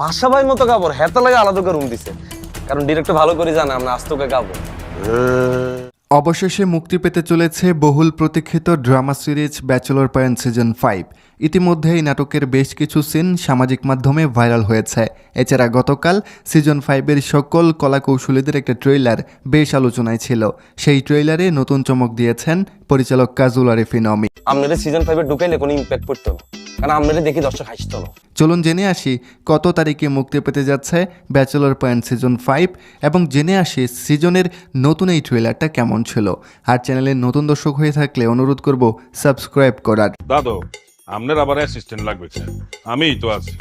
পাশা ভাই মতো কাপড় হেতে লাগে আলাদা করে রুম দিছে। কারণ ডিরেক্টর ভালো করে জানে আমরা আস্তকে গাবো। অবশেষে মুক্তি পেতে চলেছে বহুল প্রতীক্ষিত drama series Bachelor Point season five. ইতিমধ্যে এই নাটকের বেশ কিছু সিন সামাজিক মাধ্যমে ভাইরাল হয়েছে। এছাড়া গতকাল সিজন ফাইভের সকল কলাকৌশলীদের একটা ট্রেইলার বেশ আলোচনায় ছিল। সেই ট্রেইলারে নতুন চমক দিয়েছেন পরিচালক কাজুল আরিফিন অমি আপনাদের সিজন ফাইভে ঢুকাইলে কোনো ইম্প্যাক্ট পড়তো? না কারণ আমরা দেখি দর্শক হাসতো চলুন জেনে আসি কত তারিখে মুক্তি পেতে যাচ্ছে ব্যাচেলর পয়েন্ট সিজন ফাইভ এবং জেনে আসি সিজনের নতুন এই ট্রেলারটা কেমন ছিল। আর চ্যানেলের নতুন দর্শক হয়ে থাকলে অনুরোধ করব সাবস্ক্রাইব করার। দাদু আপনার আবার অ্যাসিস্ট্যান্ট লাগবে আমি আমিই তো আছি।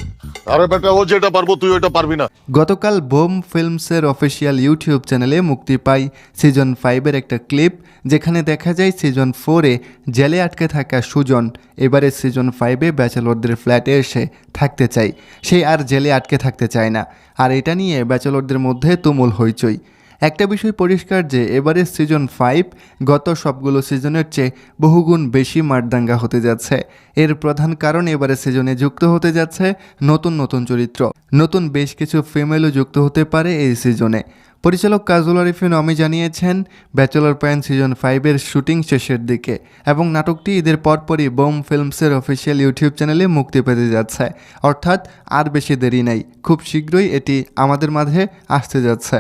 গতকাল বোম ফিল্মসের অফিসিয়াল ইউটিউব চ্যানেলে মুক্তি পায় সিজন ফাইভের একটা ক্লিপ, যেখানে দেখা যায় সিজন ফোরে জেলে আটকে থাকা সুজন এবারে সিজন ফাইভে ব্যাচেলরদের ফ্ল্যাটে এসে থাকতে চাই। সে আর জেলে আটকে থাকতে চায় না। আর এটা নিয়ে ব্যাচেলরদের মধ্যে তুমুল হইচই। একটা বিষয় পরিষ্কার যে এবারে সিজন ফাইভ গত সবগুলো সিজনের চেয়ে বহুগুণ বেশি মারদাঙ্গা হতে যাচ্ছে। এর প্রধান কারণ এবারে সিজনে যুক্ত হতে যাচ্ছে নতুন নতুন চরিত্র। নতুন বেশ কিছু ফিমেলও যুক্ত হতে পারে এই সিজনে। পরিচালক কাজল আরিফিন অমি জানিয়েছেন ব্যাচেলর পয়েন্ট সিজন ফাইভের শুটিং শেষের দিকে এবং নাটকটি ঈদের পরপরই বোম ফিল্মসের অফিসিয়াল ইউটিউব চ্যানেলে মুক্তি পেতে যাচ্ছে। অর্থাৎ আর বেশি দেরি নাই। খুব শীঘ্রই এটি আমাদের মাঝে আসতে যাচ্ছে।